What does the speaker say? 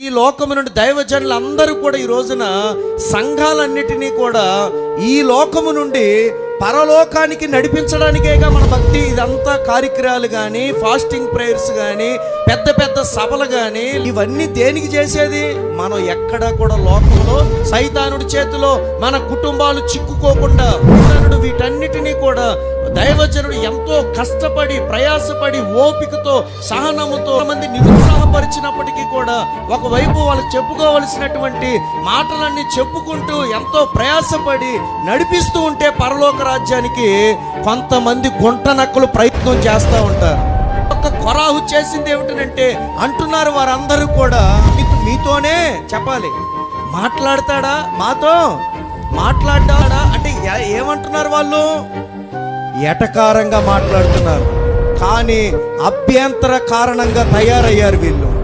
ఈ లోకము నుండి దైవజనులు అందరూ కూడా ఈ రోజున సంఘాలన్నిటినీ కూడా ఈ లోకము నుండి పరలోకానికి నడిపించడానికేగా మన భక్తి ఇదంతా కార్యక్రమాలు కానీ ఫాస్టింగ్ ప్రేయర్స్ కానీ పెద్ద పెద్ద సభలు కానీ ఇవన్నీ దేనికి చేసేది? మనం ఎక్కడా కూడా లోకంలో సైతానుడి చేతిలో మన కుటుంబాలు చిక్కుకోకుండా వాటన్నిటినీ కూడా దైవజనుడు ఎంతో కష్టపడి ప్రయాసపడి ఓపికతో సహనముతో మంది నిరుత్సాహపరిచినప్పటికీ కూడా ఒకవైపు వాళ్ళు చెప్పుకోవలసినటువంటి మాటలన్నీ చెప్పుకుంటూ ఎంతో ప్రయాసపడి నడిపిస్తూ ఉంటే పరలోక రాజ్యానికి కొంతమంది గుంట నక్కలు ప్రయత్నం చేస్తూ ఉంటారు. ఒక కొరాహు చేసింది ఏమిటంటే అంటున్నారు వారందరూ కూడా మీకు మీతోనే చెప్పాలి. మాట్లాడతాడా? మాతో? మాట్లాడతాడా ఏమంటున్నారు వాళ్ళు? ఎటకారంగా మాట్లాడుతున్నారు. కానీ అభ్యంతర కారణంగా తయారయ్యారు వీళ్ళు.